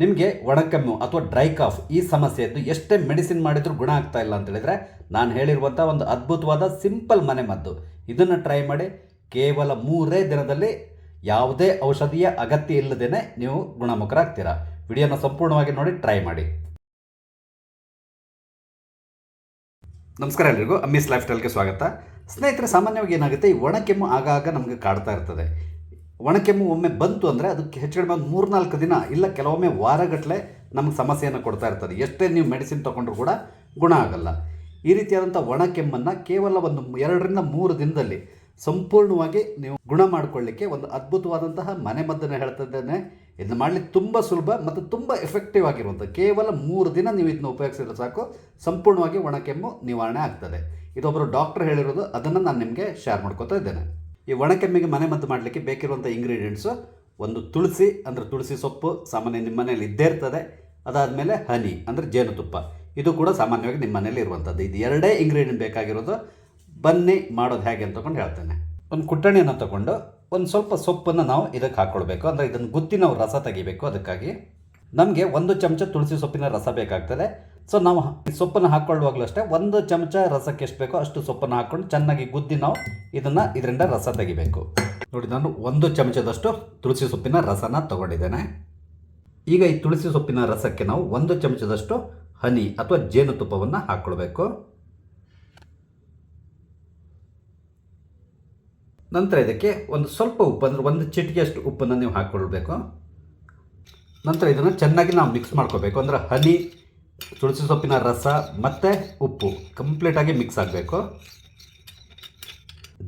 ನಿಮಗೆ ಒಣಕೆಮ್ಮು ಅಥವಾ dry calf ಈ ಸಮಸ್ಯೆಯದ್ದು ಎಷ್ಟೇ ಮೆಡಿಸಿನ್ ಮಾಡಿದರೂ ಗುಣ ಆಗ್ತಾ ಇಲ್ಲ ಅಂತೇಳಿದರೆ ನಾನು ಹೇಳಿರುವಂಥ ಒಂದು ಅದ್ಭುತವಾದ ಸಿಂಪಲ್ ಮನೆ ಮದ್ದು. ಇದನ್ನು ಟ್ರೈ ಮಾಡಿ ಕೇವಲ ಮೂರೇ ದಿನದಲ್ಲಿ ಯಾವುದೇ ಔಷಧಿಯ ಅಗತ್ಯ ಇಲ್ಲದೇ ನೀವು ಗುಣಮುಖರಾಗ್ತೀರಾ. ವಿಡಿಯೋನ ಸಂಪೂರ್ಣವಾಗಿ ನೋಡಿ ಟ್ರೈ ಮಾಡಿ. ನಮಸ್ಕಾರ ಎಲ್ರಿಗೂ, ಅಮ್ಮಿಸ್ ಲೈಫ್ ಸ್ಟೈಲ್ಗೆ ಸ್ವಾಗತ. ಸ್ನೇಹಿತರೆ, ಸಾಮಾನ್ಯವಾಗಿ ಏನಾಗುತ್ತೆ? ಈ ಒಣಕೆಮ್ಮು ಆಗಾಗ ನಮಗೆ ಕಾಡ್ತಾ ಇರ್ತದೆ. ಒಣಕೆಮ್ಮು ಒಮ್ಮೆ ಬಂತು ಅಂದರೆ ಅದಕ್ಕೆ ಹೆಚ್ಚು ಕಡಿಮೆ ಒಂದು ಮೂರ್ನಾಲ್ಕು ದಿನ ಇಲ್ಲ ಕೆಲವೊಮ್ಮೆ ವಾರಗಟ್ಟಲೆ ನಮಗೆ ಸಮಸ್ಯೆಯನ್ನು ಕೊಡ್ತಾ ಇರ್ತದೆ. ಎಷ್ಟೇ ನೀವು ಮೆಡಿಸಿನ್ ತೊಗೊಂಡ್ರು ಕೂಡ ಗುಣ ಆಗಲ್ಲ. ಈ ರೀತಿಯಾದಂಥ ಒಣಕೆಮ್ಮನ್ನು ಕೇವಲ ಒಂದು ಎರಡರಿಂದ ಮೂರು ದಿನದಲ್ಲಿ ಸಂಪೂರ್ಣವಾಗಿ ನೀವು ಗುಣ ಮಾಡಿಕೊಳ್ಳಿಕ್ಕೆ ಒಂದು ಅದ್ಭುತವಾದಂತಹ ಮನೆಮದ್ದನ್ನು ಹೇಳ್ತಾ ಇದ್ದೇನೆ ಇದನ್ನು ಮಾಡಲಿಕ್ಕೆ ತುಂಬ ಸುಲಭ ಮತ್ತು ತುಂಬ ಎಫೆಕ್ಟಿವ್ ಆಗಿರುವಂಥ ಕೇವಲ ಮೂರು ದಿನ ನೀವು ಇದನ್ನು ಉಪಯೋಗಿಸಿದ್ರೆ ಸಾಕು. ಸಂಪೂರ್ಣವಾಗಿ ಒಣಕೆಮ್ಮು ನಿವಾರಣೆ ಆಗ್ತದೆ. ಇದೊಬ್ಬರು ಡಾಕ್ಟರ್ ಹೇಳಿರೋದು, ಅದನ್ನು ನಾನು ನಿಮಗೆ ಶೇರ್ ಮಾಡ್ಕೋತಾ ಇದ್ದೇನೆ. ಈ ಒಣಕೆಮ್ಮಿಗೆ ಮನೆಮದ್ದು ಮಾಡಲಿಕ್ಕೆ ಬೇಕಿರುವಂಥ ಇಂಗ್ರೀಡಿಯೆಂಟ್ಸು ಒಂದು ತುಳಸಿ, ಅಂದರೆ ತುಳಸಿ ಸೊಪ್ಪು, ಸಾಮಾನ್ಯ ನಿಮ್ಮ ಮನೇಲಿ ಇದ್ದೇ ಇರ್ತದೆ. ಅದಾದಮೇಲೆ ಹನಿ, ಅಂದರೆ ಜೇನುತುಪ್ಪ. ಇದು ಕೂಡ ಸಾಮಾನ್ಯವಾಗಿ ನಿಮ್ಮ ಮನೇಲಿ ಇರುವಂಥದ್ದು ಇದು ಎರಡೇ ಇಂಗ್ರೀಡಿಯೆಂಟ್ ಬೇಕಾಗಿರೋದು. ಬನ್ನಿ, ಮಾಡೋದು ಹೇಗೆ ಅಂತಕೊಂಡು ಹೇಳ್ತೇನೆ. ಒಂದು ಕುಟ್ಟಣಿಯನ್ನು ತಗೊಂಡು ಒಂದು ಸ್ವಲ್ಪ ಸೊಪ್ಪನ್ನು ನಾವು ಇದಕ್ಕೆ ಹಾಕ್ಕೊಳ್ಬೇಕು ಅಂದರೆ ಇದನ್ನು ಗುತ್ತಿ ನಾವು ರಸ ತೆಗಿಬೇಕು ಅದಕ್ಕಾಗಿ. ನಮಗೆ ಒಂದು ಚಮಚ ತುಳಸಿ ಸೊಪ್ಪಿನ ರಸ ಬೇಕಾಗ್ತದೆ. ಸೊ ನಾವು ಸೊಪ್ಪನ್ನು ಹಾಕ್ಕೊಳ್ಳುವಾಗಲೂ ಅಷ್ಟೇ ಒಂದು ಚಮಚ ರಸಕ್ಕೆ ಎಷ್ಟು ಬೇಕೋ ಅಷ್ಟು ಸೊಪ್ಪನ್ನು ಹಾಕ್ಕೊಂಡು ಚೆನ್ನಾಗಿ ಗುದ್ದಿ ನಾವು ಇದನ್ನು ಇದರಿಂದ ರಸ ತೆಗಿಬೇಕು. ನೋಡಿ, ನಾನು ಒಂದು ಚಮಚದಷ್ಟು ತುಳಸಿ ಸೊಪ್ಪಿನ ರಸನ ತಗೊಂಡಿದ್ದೇನೆ. ಈಗ ಈ ತುಳಸಿ ಸೊಪ್ಪಿನ ರಸಕ್ಕೆ ನಾವು ಒಂದು ಚಮಚದಷ್ಟು ಹನಿ ಅಥವಾ ಜೇನುತುಪ್ಪವನ್ನು ಹಾಕ್ಕೊಳ್ಬೇಕು. ನಂತರ ಇದಕ್ಕೆ ಒಂದು ಸ್ವಲ್ಪ ಉಪ್ಪು ಅಂದರೆ ಒಂದು ಚಿಟಿಕೆಯಷ್ಟು ಉಪ್ಪನ್ನು ನೀವು ಹಾಕ್ಕೊಳ್ಬೇಕು. ನಂತರ ಇದನ್ನು ಚೆನ್ನಾಗಿ ನಾವು ಮಿಕ್ಸ್ ಮಾಡ್ಕೋಬೇಕು ಅಂದರೆ ಹನಿ ತುಳಸಿ ಸೊಪ್ಪಿನ ರಸ ಮತ್ತು ಉಪ್ಪು ಕಂಪ್ಲೀಟಾಗಿ ಮಿಕ್ಸ್ ಆಗಬೇಕು.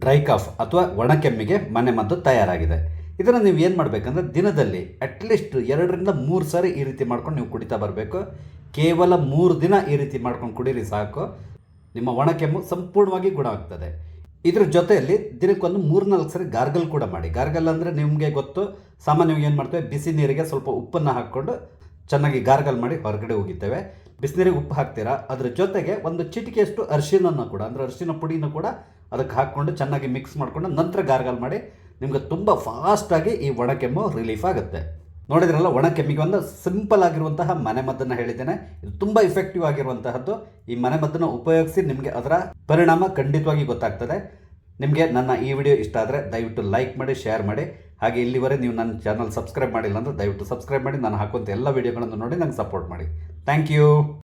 ಡ್ರೈ ಕಾಫ್ ಅಥವಾ ಒಣಕೆಮ್ಮಿಗೆ ಮನೆ ಮದ್ದು ತಯಾರಾಗಿದೆ. ಇದನ್ನು ನೀವು ಏನು ಮಾಡಬೇಕಂದ್ರೆ ದಿನದಲ್ಲಿ ಅಟ್ಲೀಸ್ಟ್ ಎರಡರಿಂದ ಮೂರು ಸಾರಿ ಈ ರೀತಿ ಮಾಡ್ಕೊಂಡು ನೀವು ಕುಡಿತಾ ಬರಬೇಕು. ಕೇವಲ ಮೂರು ದಿನ ಈ ರೀತಿ ಮಾಡ್ಕೊಂಡು ಕುಡೀರಿ ಸಾಕು. ನಿಮ್ಮ ಒಣ ಕೆಮ್ಮು ಸಂಪೂರ್ಣವಾಗಿ ಗುಣ ಆಗ್ತದೆ. ಇದ್ರ ಜೊತೆಯಲ್ಲಿ ದಿನಕ್ಕೊಂದು ಮೂರ್ನಾಲ್ಕು ಸರಿ ಗಾರ್ಗಲ್ ಕೂಡ ಮಾಡಿ. ಗಾರ್ಗಲ್ ಅಂದರೆ ನಿಮಗೆ ಗೊತ್ತು, ಸಾಮಾನ್ಯವಾಗಿ ಏನು ಮಾಡ್ತೇವೆ? ಬಿಸಿ ನೀರಿಗೆ ಸ್ವಲ್ಪ ಉಪ್ಪನ್ನು ಹಾಕ್ಕೊಂಡು ಚೆನ್ನಾಗಿ ಗಾರ್ಗಲ್ ಮಾಡಿ ಹೊರಗಡೆ ಹೋಗಿದ್ದೇವೆ ಬಿಸಿನೀರಿಗೆ ಉಪ್ಪು ಹಾಕ್ತೀರಾ? ಅದ್ರ ಜೊತೆಗೆ ಒಂದು ಚಿಟಿಕೆಯಷ್ಟು ಅರಿಶಿನನ್ನು ಕೂಡ, ಅಂದರೆ ಅರಿಶಿನ ಪುಡಿನ ಕೂಡ ಅದಕ್ಕೆ ಹಾಕ್ಕೊಂಡು ಚೆನ್ನಾಗಿ ಮಿಕ್ಸ್ ಮಾಡಿಕೊಂಡು ನಂತರ ಗಾರ್ಗಲ್ ಮಾಡಿ ನಿಮ್ಗೆ ತುಂಬ ಫಾಸ್ಟಾಗಿ ಈ ಒಣಕೆಮ್ಮು ರಿಲೀಫ್ ಆಗುತ್ತೆ. ನೋಡಿದ್ರಲ್ಲ, ಒಣಕೆಮ್ಮಿಗೆ ಒಂದು ಸಿಂಪಲ್ ಆಗಿರುವಂತಹ ಮನೆಮದ್ದನ್ನು ಹೇಳಿದ್ದೇನೆ. ಇದು ತುಂಬ ಇಫೆಕ್ಟಿವ್ ಆಗಿರುವಂತಹದ್ದು. ಈ ಮನೆಮದ್ದನ್ನು ಉಪಯೋಗಿಸಿ ನಿಮಗೆ ಅದರ ಪರಿಣಾಮ ಖಂಡಿತವಾಗಿ ಗೊತ್ತಾಗ್ತದೆ. ನಿಮಗೆ ನನ್ನ ಈ ವಿಡಿಯೋ ಇಷ್ಟ ಆದರೆ ದಯವಿಟ್ಟು ಲೈಕ್ ಮಾಡಿ ಶೇರ್ ಮಾಡಿ. ಹಾಗೆ ಇಲ್ಲಿವರೆಗೆ ನೀವು ನನ್ನ ಚಾನಲ್ ಸಬ್ಸ್ಕ್ರೈಬ್ ಮಾಡಿಲ್ಲ ಅಂದರೆ ದಯವಿಟ್ಟು ಸಬ್ಸ್ಕ್ರೈಬ್ ಮಾಡಿ. ನಾನು ಹಾಕುವಂಥ ಎಲ್ಲ ವಿಡಿಯೋಗಳನ್ನು ನೋಡಿ ನಂಗೆ ಸಪೋರ್ಟ್ ಮಾಡಿ. Thank you